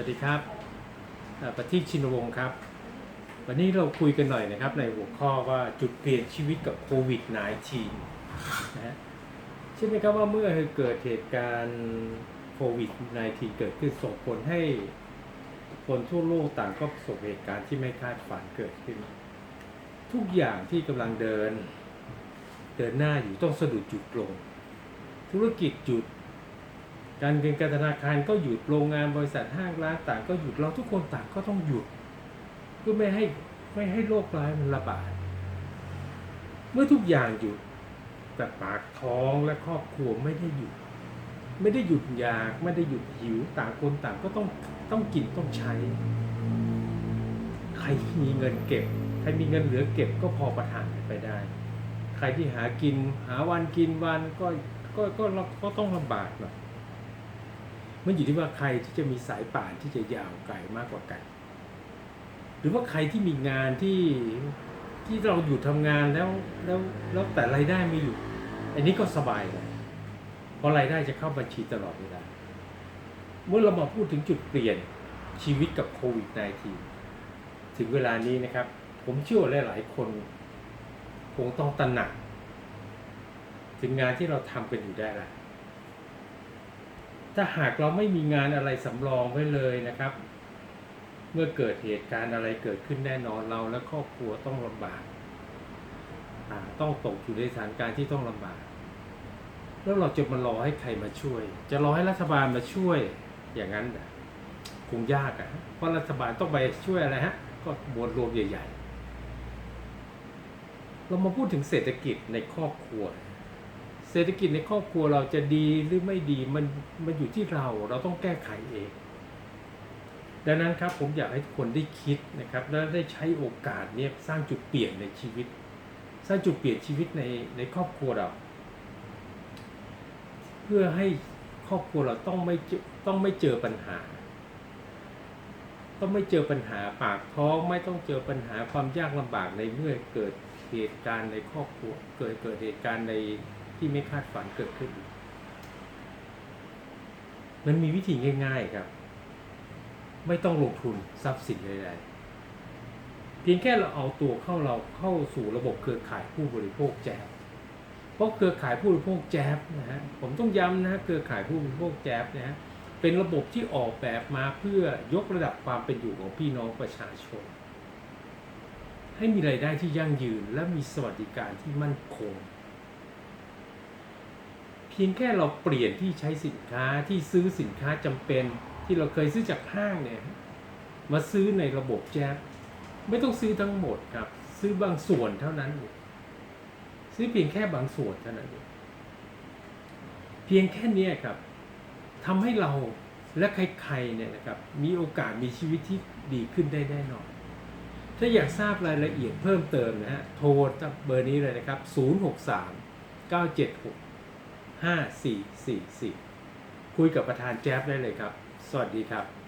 วัสดีครับประทีปชินวงศ์ครับ วันนี้เราคุยกันหน่อยนะครับ ในหัวข้อว่าจุดเปลี่ยนชีวิตกับโควิด -19 นะฮะใช่ไหมครับว่าเมื่อเกิดเหตุการณ์โควิด -19 เกิดขึ้นส่งผลให้คนทั่วโลกต่างก็ประสบเหตุการณ์ที่ไม่คาดฝันเกิดขึ้น ทุกอย่างที่กำลังเดิน เดินหน้าอยู่ต้องสะดุดหยุดลง ธุรกิจหยุด การเงินการธนาคารก็หยุดโรงงานบริษัทห้างร้านต่างก็หยุดเราทุกคนต่างก็ต้องหยุดเพื่อไม่ให้ไม่ให้โรคร้ายมันระบาด เมื่อทุกอย่างหยุดแต่ปากท้องและครอบครัวไม่ได้หยุด ไม่ได้หยุดอยากไม่ได้หยุดหิวต่างคนต่างก็ต้องต้องกินต้องใช้ ใครมีเงินเก็บ ใครมีเงินเหลือเก็บก็พอประทังไปได้ ใครที่หากินหาวันกินวันก็ก็ก็ก็ก็ต้องลำบากหน่อย มันอยู่ที่ว่าใครที่จะมีสายป่านที่จะยาวไกลมากกว่ากัน หรือว่าใครที่มีงานที่ที่เราอยู่ทำงานแล้วแล้วแล้วแต่รายได้ไม่อยู่ อันนี้ก็สบายเลยเพราะรายได้จะเข้าบัญชีตลอดเวลาเมื่อเรามาพูดถึงจุดเปลี่ยนชีวิตกับโควิด -19 ถึงเวลานี้นะครับ ผมเชื่อว่าหลายๆคน คงต้องตระหนัก ถึงงานที่เราทำกันอยู่ได้ละ ถ้าหากเราไม่มีงานอะไรสำรองไว้เลยนะครับ เมื่อเกิดเหตุการณ์อะไรเกิดขึ้นแน่นอนเราและครอบครัวต้องลำบากต้องตกอยู่ในสถานการณ์ที่ต้องลำบาก แล้วเราจะมารอให้ใครมาช่วย จะรอให้รัฐบาลมาช่วยอย่างนั้นคงยากอะเพราะรัฐบาลต้องไปช่วยอะไรฮะก็บวชรวมใหญ่ ๆ เรามาพูดถึงเศรษฐกิจในครอบครัวเศรษฐกิจในครอบครัวเราจะดีหรือไม่ดีมันมันอยู่ที่เราเราต้องแก้ไขเอง ดังนั้นครับผมอยากให้ทุกคนได้คิดนะครับ และได้ใช้โอกาสเนี้สร้างจุดเปลี่ยนในชีวิต สร้างจุดเปลี่ยนชีวิตในในครอบครัวเรา เพื่อให้ครอบครัวเราต้องไม่ต้องไม่เจอปัญหา ต้องไม่เจอปัญหาปากท้องไม่ต้องเจอปัญหาความยากลำบากในเมื่อเกิดเหตุการณ์ในครอบครัว เกิดเกิดเหตุการณ์ใน ที่ไม่คาดฝันเกิดขึ้น มันมีวิธีง่าย ๆครับ ไม่ต้องลงทุนทรัพย์สินใดๆเพียงแค่เราเอาตัวเข้าเราเข้าสู่ระบบเครือข่ายผู้บริโภคแจ๊บเพราะเครือข่ายผู้บริโภคแจ๊บนะฮะผมต้องย้ำนะฮะเครือข่ายผู้บริโภคแจ๊บนะฮะเป็นระบบที่ออกแบบมาเพื่อยกระดับความเป็นอยู่ของพี่น้องประชาชน ให้มีรายได้ที่ยั่งยืนและมีสวัสดิการที่มั่นคง พียงแค่เราเปลี่ยนที่ใช้สินค้าที่ซื้อสินค้าจำเป็นที่เราเคยซื้อจากห้างเนี่ยมาซื้อในระบบแจ๊บไม่ต้องซื้อทั้งหมดครับ ซื้อบางส่วนเท่านั้น ซื้อเพียงแค่บางส่วนเท่านั้นเพียงแค่นี้ครับทำให้เราและใครๆเนี่ยนะครับมีโอกาสมีชีวิตที่ดีขึ้นได้แน่นอน ถ้าอยากทราบรายละเอียดเพิ่มเติมนะฮะโทรเบอร์นี้เลยนะครับ 063 976 5444 คุยกับประธานแจ๊บได้เลยครับ สวัสดีครับ